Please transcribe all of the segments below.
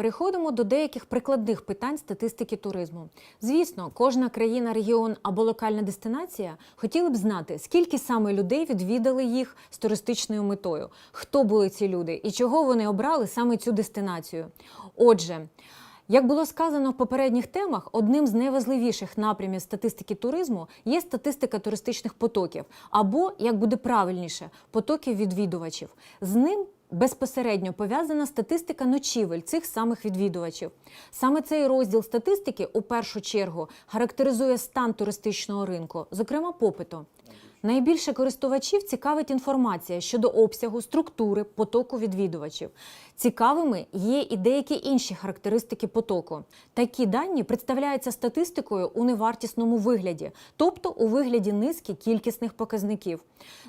Переходимо до деяких прикладних питань статистики туризму. Звісно, кожна країна, регіон або локальна дестинація хотіли б знати, скільки саме людей відвідали їх з туристичною метою, хто були ці люди і чого вони обрали саме цю дестинацію. Отже, як було сказано в попередніх темах, одним з найважливіших напрямів статистики туризму є статистика туристичних потоків, або, як буде правильніше, потоків відвідувачів. З ним безпосередньо пов'язана статистика ночівель цих самих відвідувачів. Саме цей розділ статистики у першу чергу характеризує стан туристичного ринку, зокрема попиту. Найбільше користувачів цікавить інформація щодо обсягу, структури, потоку відвідувачів. Цікавими є і деякі інші характеристики потоку. Такі дані представляються статистикою у невартісному вигляді, тобто у вигляді низки кількісних показників.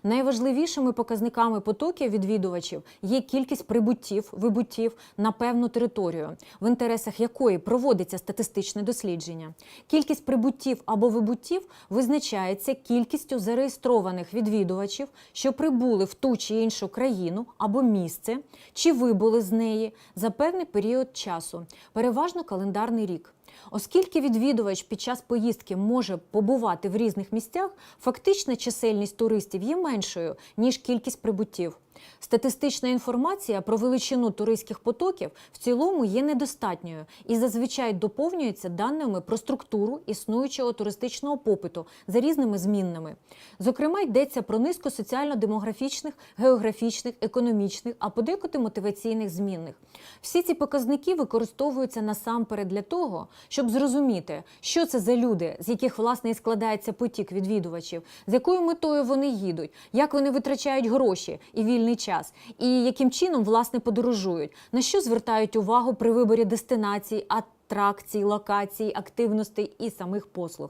Найважливішими показниками потоків відвідувачів є кількість прибуттів, вибуттів на певну територію, в інтересах якої проводиться статистичне дослідження. Кількість прибуттів або вибуттів визначається кількістю зареєстрованих відвідувачів, що прибули в ту чи іншу країну або місце, чи вибули з неї за певний період часу, переважно календарний рік. Оскільки відвідувач під час поїздки може побувати в різних місцях, фактична чисельність туристів є меншою, ніж кількість прибуттів. Статистична інформація про величину туристських потоків в цілому є недостатньою і зазвичай доповнюється даними про структуру існуючого туристичного попиту за різними змінними. Зокрема, йдеться про низку соціально-демографічних, географічних, економічних, а подекуди мотиваційних змінних. Всі ці показники використовуються насамперед для того, щоб зрозуміти, що це за люди, з яких власне і складається потік відвідувачів, з якою метою вони їдуть, як вони витрачають гроші і вільний час, і яким чином власне подорожують, на що звертають увагу при виборі дестинацій, атракцій, локацій, активностей і самих послуг.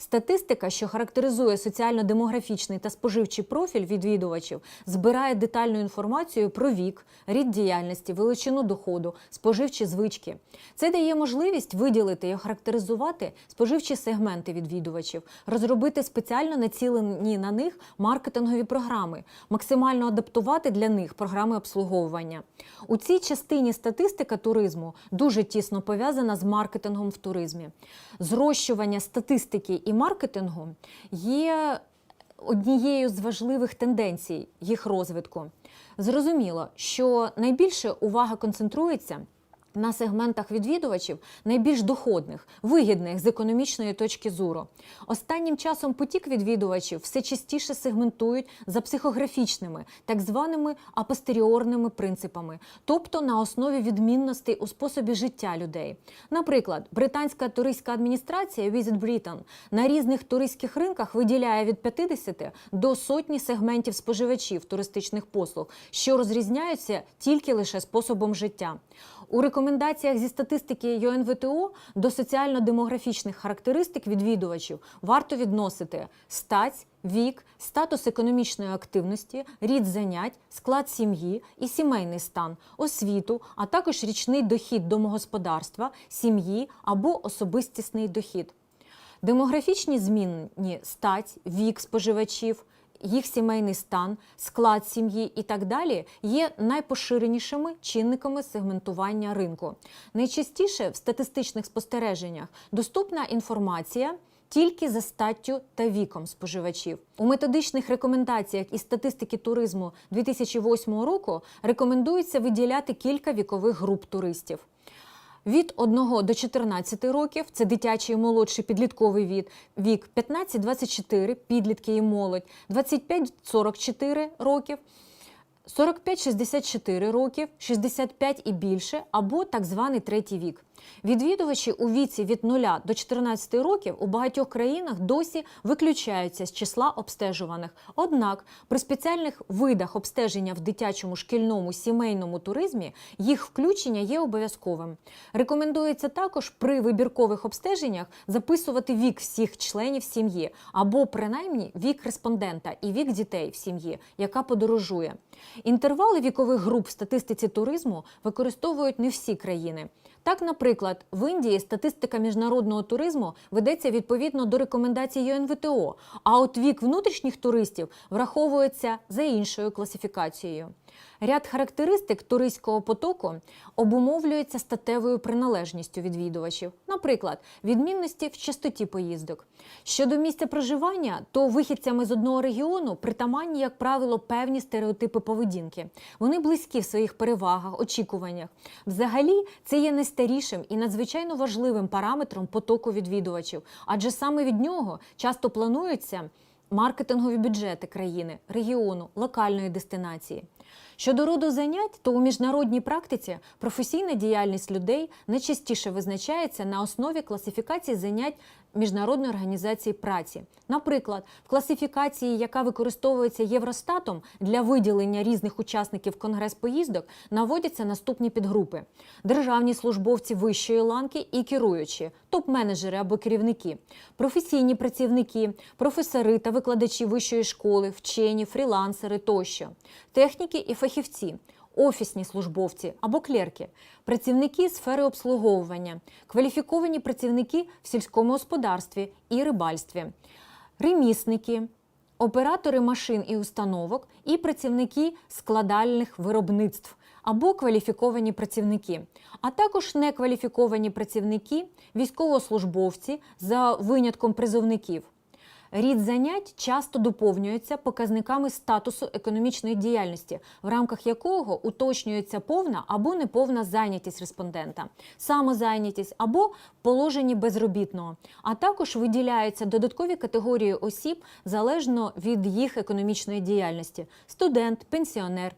Статистика, що характеризує соціально-демографічний та споживчий профіль відвідувачів, збирає детальну інформацію про вік, рід діяльності, величину доходу, споживчі звички. Це дає можливість виділити і охарактеризувати споживчі сегменти відвідувачів, розробити спеціально націлені на них маркетингові програми, максимально адаптувати для них програми обслуговування. У цій частині статистика туризму дуже тісно пов'язана з маркетингом в туризмі. Зрощування статистики і маркетингу є однією з важливих тенденцій їх розвитку. Зрозуміло, що найбільше увага концентрується на сегментах відвідувачів найбільш доходних, вигідних з економічної точки зору. Останнім часом потік відвідувачів все частіше сегментують за психографічними, так званими апостеріорними принципами, тобто на основі відмінностей у способі життя людей. Наприклад, британська туристська адміністрація Visit Britain на різних туристських ринках виділяє від 50 до сотні сегментів споживачів туристичних послуг, що розрізняються тільки лише способом життя. У рекомендаціях зі статистики ЮНВТО до соціально-демографічних характеристик відвідувачів варто відносити стать, вік, статус економічної активності, рід занять, склад сім'ї і сімейний стан, освіту, а також річний дохід домогосподарства, сім'ї або особистісний дохід. Демографічні зміни стать, вік споживачів, їх сімейний стан, склад сім'ї і так далі є найпоширенішими чинниками сегментування ринку. Найчастіше в статистичних спостереженнях доступна інформація. Тільки за статтю та віком споживачів у методичних рекомендаціях із статистики туризму 2008 року рекомендується виділяти кілька вікових груп туристів. Від 1 до 14 років це дитячий і молодший підлітковий вік. 15-24, підлітки і молодь, 25-44 років, 45-64 років, 65 і більше, або так званий третій вік. Відвідувачі у віці від 0 до 14 років у багатьох країнах досі виключаються з числа обстежуваних. Однак при спеціальних видах обстеження в дитячому, шкільному, сімейному туризмі їх включення є обов'язковим. Рекомендується також при вибіркових обстеженнях записувати вік всіх членів сім'ї або принаймні вік респондента і вік дітей в сім'ї, яка подорожує. Інтервали вікових груп в статистиці туризму використовують не всі країни. Так, наприклад, в Індії статистика міжнародного туризму ведеться відповідно до рекомендацій ЮНВТО, а от вік внутрішніх туристів враховується за іншою класифікацією. Ряд характеристик туристського потоку обумовлюється статевою приналежністю відвідувачів, наприклад, відмінності в частоті поїздок. Щодо місця проживання, то вихідцями з одного регіону притаманні, як правило, певні стереотипи поведінки. Вони близькі в своїх перевагах, очікуваннях. Взагалі, це є найстарішим і надзвичайно важливим параметром потоку відвідувачів, адже саме від нього часто плануються маркетингові бюджети країни, регіону, локальної дестинації. Щодо роду занять, то у міжнародній практиці професійна діяльність людей найчастіше визначається на основі класифікації занять Міжнародної організації праці. Наприклад, в класифікації, яка використовується Євростатом для виділення різних учасників конгрес-поїздок, наводяться наступні підгрупи: державні службовці вищої ланки і керуючі, топ-менеджери або керівники, професійні працівники, професори та викладачі вищої школи, вчені, фрілансери тощо, техніки і фахівці. Офісні службовці або клерки, працівники сфери обслуговування, кваліфіковані працівники в сільському господарстві і рибальстві, ремісники, оператори машин і установок і працівники складальних виробництв або кваліфіковані працівники, а також некваліфіковані працівники, військовослужбовці за винятком призовників. Рід занять часто доповнюється показниками статусу економічної діяльності, в рамках якого уточнюється повна або неповна зайнятість респондента, самозайнятість або положенні безробітного, а також виділяються додаткові категорії осіб залежно від їх економічної діяльності: студент, пенсіонер.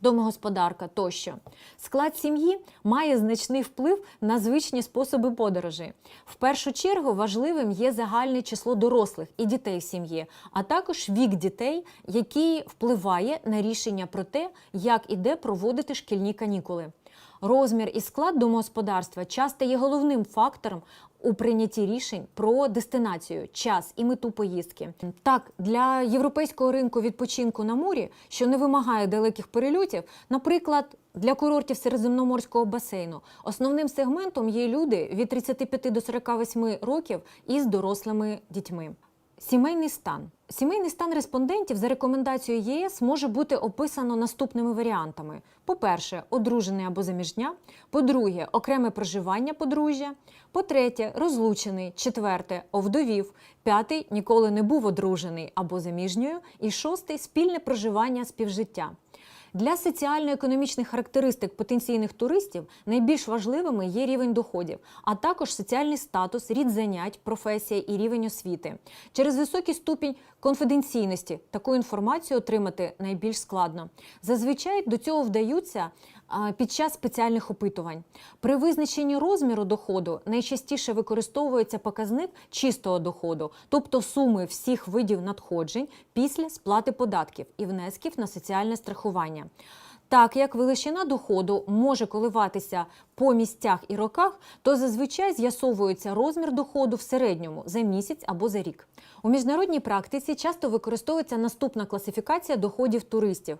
Домогосподарка тощо склад сім'ї має значний вплив на звичні способи подорожі. В першу чергу важливим є загальне число дорослих і дітей в сім'ї, а також вік дітей, який впливає на рішення про те, як і де проводити шкільні канікули. Розмір і склад домогосподарства часто є головним фактором у прийнятті рішень про дестинацію, час і мету поїздки. Так, для європейського ринку відпочинку на морі, що не вимагає далеких перельотів, наприклад, для курортів Середземноморського басейну, основним сегментом є люди від 35 до 48 років із дорослими дітьми. Сімейний стан. Сімейний стан респондентів за рекомендацією ЄС може бути описано наступними варіантами: по-перше, одружений або заміжня, по-друге, окреме проживання подружжя, по-третє, розлучений, четверте овдовів, п'ятий ніколи не був одружений або заміжньою, і шостий спільне проживання співжиття. Для соціально-економічних характеристик потенційних туристів найбільш важливими є рівень доходів, а також соціальний статус, рід занять, професія і рівень освіти. Через високий ступінь конфіденційності таку інформацію отримати найбільш складно. Зазвичай до цього вдаються під час спеціальних опитувань. При визначенні розміру доходу найчастіше використовується показник чистого доходу, тобто суми всіх видів надходжень після сплати податків і внесків на соціальне страхування. Так як величина доходу може коливатися по місцях і роках, то зазвичай з'ясовується розмір доходу в середньому за місяць або за рік. У міжнародній практиці часто використовується наступна класифікація доходів туристів.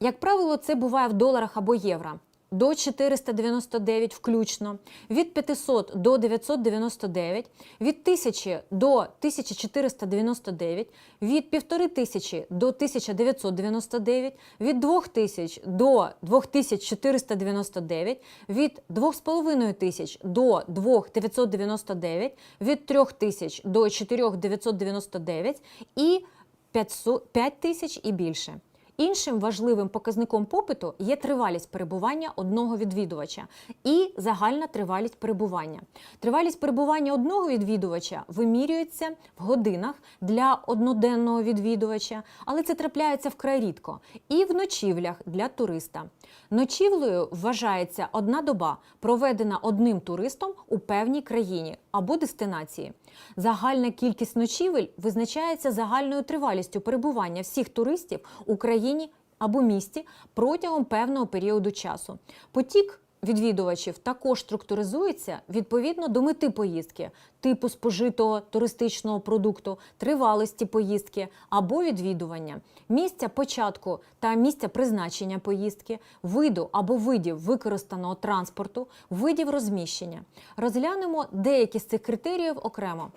Як правило, це буває в доларах або євро. До 499 включно, від 500 до 999, від 1000 до 1499, від 1500 до 1999, від 2000 до 2499, від 2500 до 2999, від 3000 до 4999 і 500 5000 і більше. Іншим важливим показником попиту є тривалість перебування одного відвідувача і загальна тривалість перебування. Тривалість перебування одного відвідувача вимірюється в годинах для одноденного відвідувача, але це трапляється вкрай рідко, і в ночівлях для туриста. Ночівлею вважається одна доба, проведена одним туристом у певній країні або дестинації. Загальна кількість ночівель визначається загальною тривалістю перебування всіх туристів у країні або місті протягом певного періоду часу. Потік відвідувачів також структуризується відповідно до мети поїздки, типу спожитого туристичного продукту, тривалості поїздки або відвідування, місця початку та місця призначення поїздки, виду або видів використаного транспорту, видів розміщення. Розглянемо деякі з цих критеріїв окремо.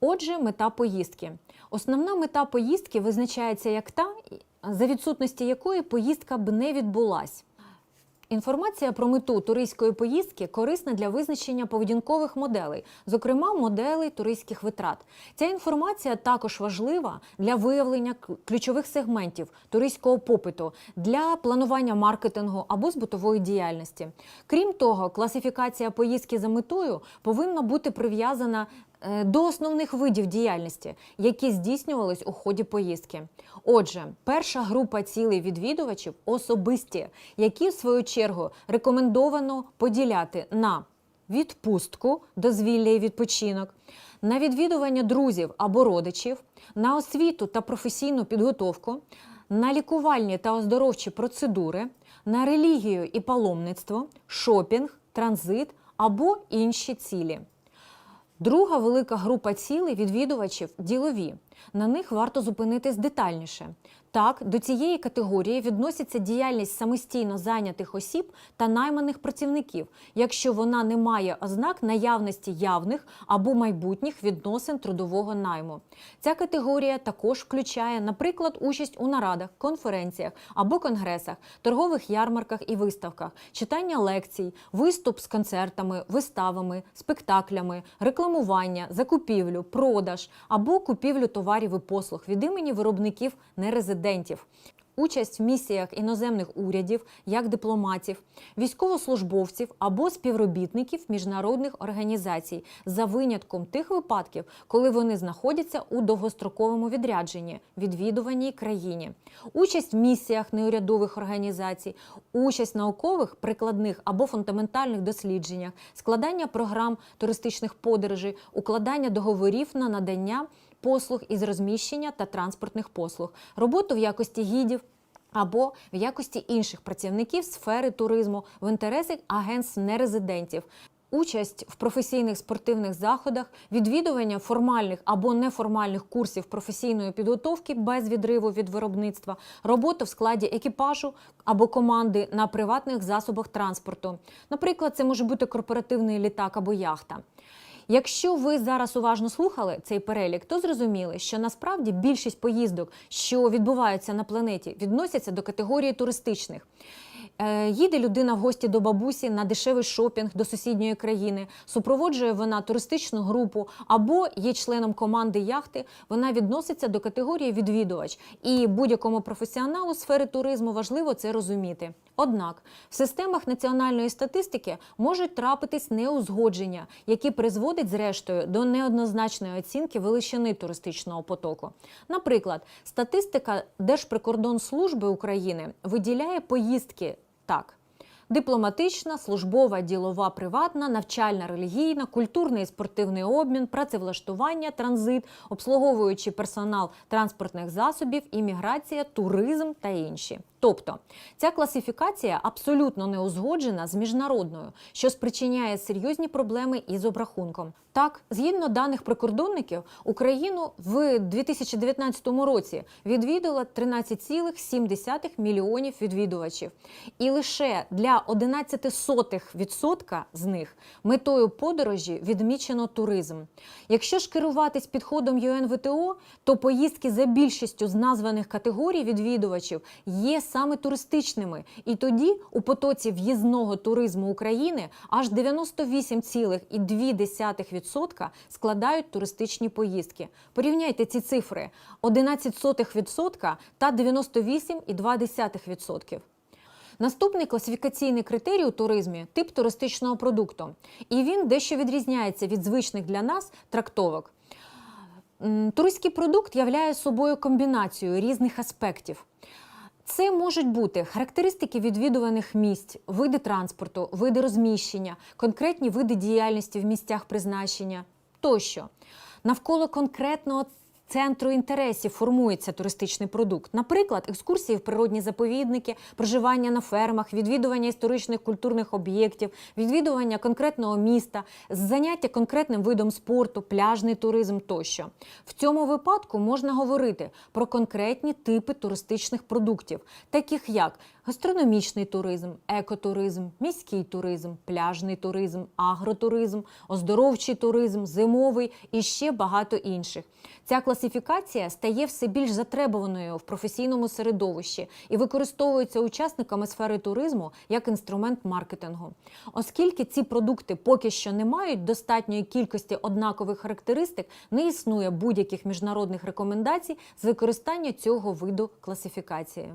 Отже, мета поїздки. Основна мета поїздки визначається як та, за відсутності якої поїздка б не відбулась. Інформація про мету туристської поїздки корисна для визначення поведінкових моделей, зокрема моделей туристських витрат. Ця інформація також важлива для виявлення ключових сегментів туристського попиту для планування маркетингу або збутової діяльності. Крім того, класифікація поїздки за метою повинна бути прив'язана до основних видів діяльності, які здійснювались у ході поїздки. Отже, перша група цілей відвідувачів особисті, які в свою чергу рекомендовано поділяти на відпустку, дозвілля і відпочинок, на відвідування друзів або родичів, на освіту та професійну підготовку, на лікувальні та оздоровчі процедури, на релігію і паломництво, шопінг, транзит або інші цілі. Друга велика група цілей відвідувачів ділові. На них варто зупинитись детальніше. Так, до цієї категорії відноситься діяльність самостійно зайнятих осіб та найманих працівників, якщо вона не має ознак наявності явних або майбутніх відносин трудового найму. Ця категорія також включає, наприклад, участь у нарадах, конференціях або конгресах, торгових ярмарках і виставках, читання лекцій, виступ з концертами, виставами, спектаклями, рекламування, закупівлю, продаж або купівлю товарів і послуг від імені виробників нерезидентів. Участь в місіях іноземних урядів, як дипломатів, військовослужбовців або співробітників міжнародних організацій за винятком тих випадків, коли вони знаходяться у довгостроковому відрядженні, відвідуваній країні, участь в місіях неурядових організацій, участь в наукових, прикладних або фундаментальних дослідженнях, складання програм туристичних подорожей, укладання договорів на надання послуг із розміщення та транспортних послуг, роботу в якості гідів. Або в якості інших працівників сфери туризму в інтересах агентств нерезидентів, участь в професійних спортивних заходах, відвідування формальних або неформальних курсів професійної підготовки без відриву від виробництва, робота в складі екіпажу або команди на приватних засобах транспорту. Наприклад, це може бути корпоративний літак або яхта. Якщо ви зараз уважно слухали цей перелік, то зрозуміли, що насправді більшість поїздок, що відбуваються на планеті, відносяться до категорії туристичних. Е, Їде людина в гості до бабусі на дешевий шопінг до сусідньої країни, супроводжує вона туристичну групу або є членом команди яхти. Вона відноситься до категорії відвідувач, і будь-якому професіоналу сфери туризму важливо це розуміти. Однак в системах національної статистики можуть трапитись неузгодження, які призводять зрештою до неоднозначної оцінки величини туристичного потоку. Наприклад, статистика Держприкордонслужби України виділяє поїздки так. Дипломатична, службова, ділова, приватна, навчальна, релігійна, культурний і спортивний обмін, працевлаштування, транзит, обслуговуючий персонал транспортних засобів, імміграція, туризм та інші. Тобто ця класифікація абсолютно не узгоджена з міжнародною, що спричиняє серйозні проблеми із обрахунком. Так, згідно даних прикордонників, Україну в 2019 році відвідало 13,7 мільйонів відвідувачів, і лише для 0,11% з них метою подорожі відмічено туризм. Якщо ж керуватись підходом ЮНВТО, то поїздки за більшістю з названих категорій відвідувачів є саме туристичними, і тоді у потоці в'їзного туризму України аж 98,2% складають туристичні поїздки. Порівняйте ці цифри: 11% та 98,2%. Наступний класифікаційний критерій у туризмі тип туристичного продукту. І він дещо відрізняється від звичних для нас трактовок. Туристський продукт являє собою комбінацію різних аспектів. Це можуть бути характеристики відвідуваних місць, види транспорту, види розміщення, конкретні види діяльності в місцях призначення тощо. Навколо конкретного центру інтересів формується туристичний продукт. Наприклад, екскурсії в природні заповідники, проживання на фермах, відвідування історичних культурних об'єктів, відвідування конкретного міста, заняття конкретним видом спорту, пляжний туризм тощо. В цьому випадку можна говорити про конкретні типи туристичних продуктів, таких як гастрономічний туризм, екотуризм, міський туризм, пляжний туризм, агротуризм, оздоровчий туризм, зимовий і ще багато інших. Ця класифікація стає все більш затребуваною в професійному середовищі і використовується учасниками сфери туризму як інструмент маркетингу. Оскільки ці продукти поки що не мають достатньої кількості однакових характеристик, не існує будь-яких міжнародних рекомендацій з використання цього виду класифікації.